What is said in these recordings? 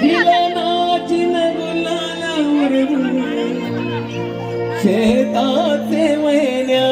दिलनाचिन गुलाला शेताचे महिन्या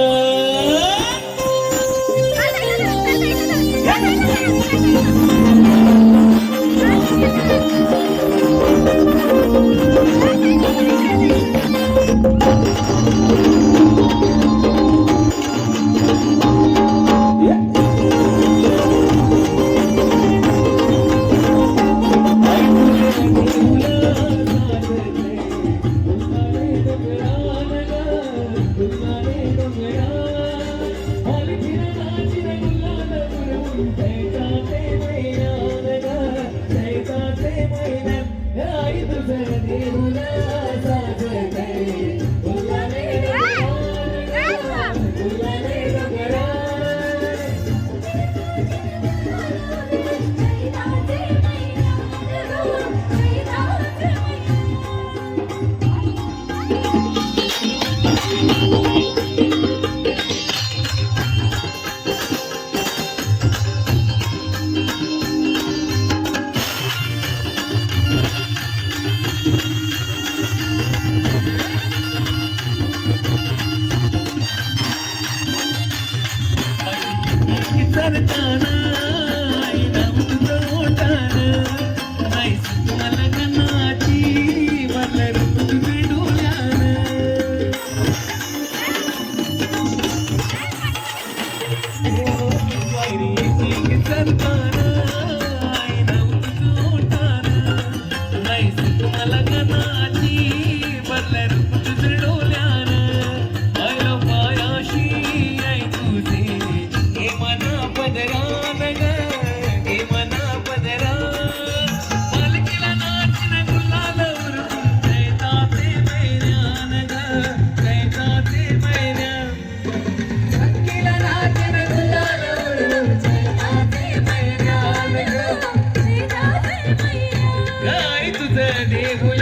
mergulhar.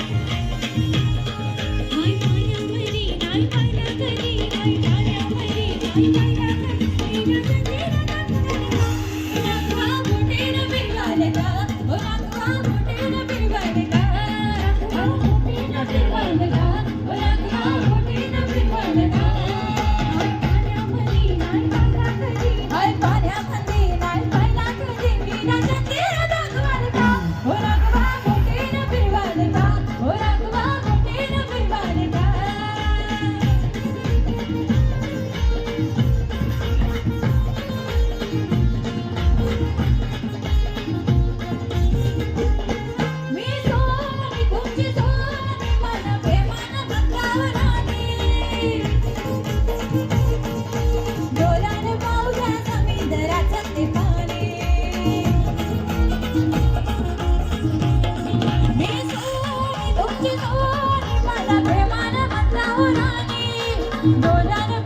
adorar.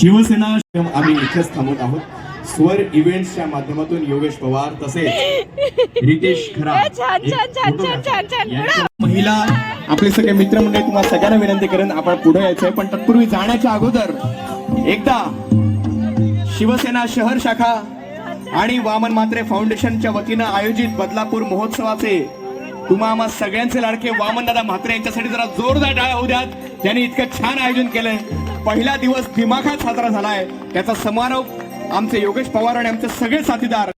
Shiv Sena आम्ही इथेच थांबत आहोत. स्वर इव्हेंट्सच्या माध्यमातून योगेश पवार तसेच रितेश खरा महिला आपले सगळे मित्रमंडळी तुम्हाला सगळ्यांना विनंती करेन आपण पुढे यायचंय. पण तत्पूर्वी जाण्याच्या अगोदर एकदा शिवसेना शहर शाखा आणि वामन म्हात्रे फाउंडेशनच्या वतीनं आयोजित बदलापूर महोत्सवाचे तुम्हा आम्हा सगळ्यांचे लाडके वामन दादा म्हात्रे यांच्यासाठी जरा जोरदार टाळ्या होऊ द्यात. त्यांनी इतकं छान आयोजन केलंय. पहिला दिवस दिमाखात साजरा झालाय. त्याचा समारोप आमचे योगेश पवार आणि आमचे सगळे साथीदार.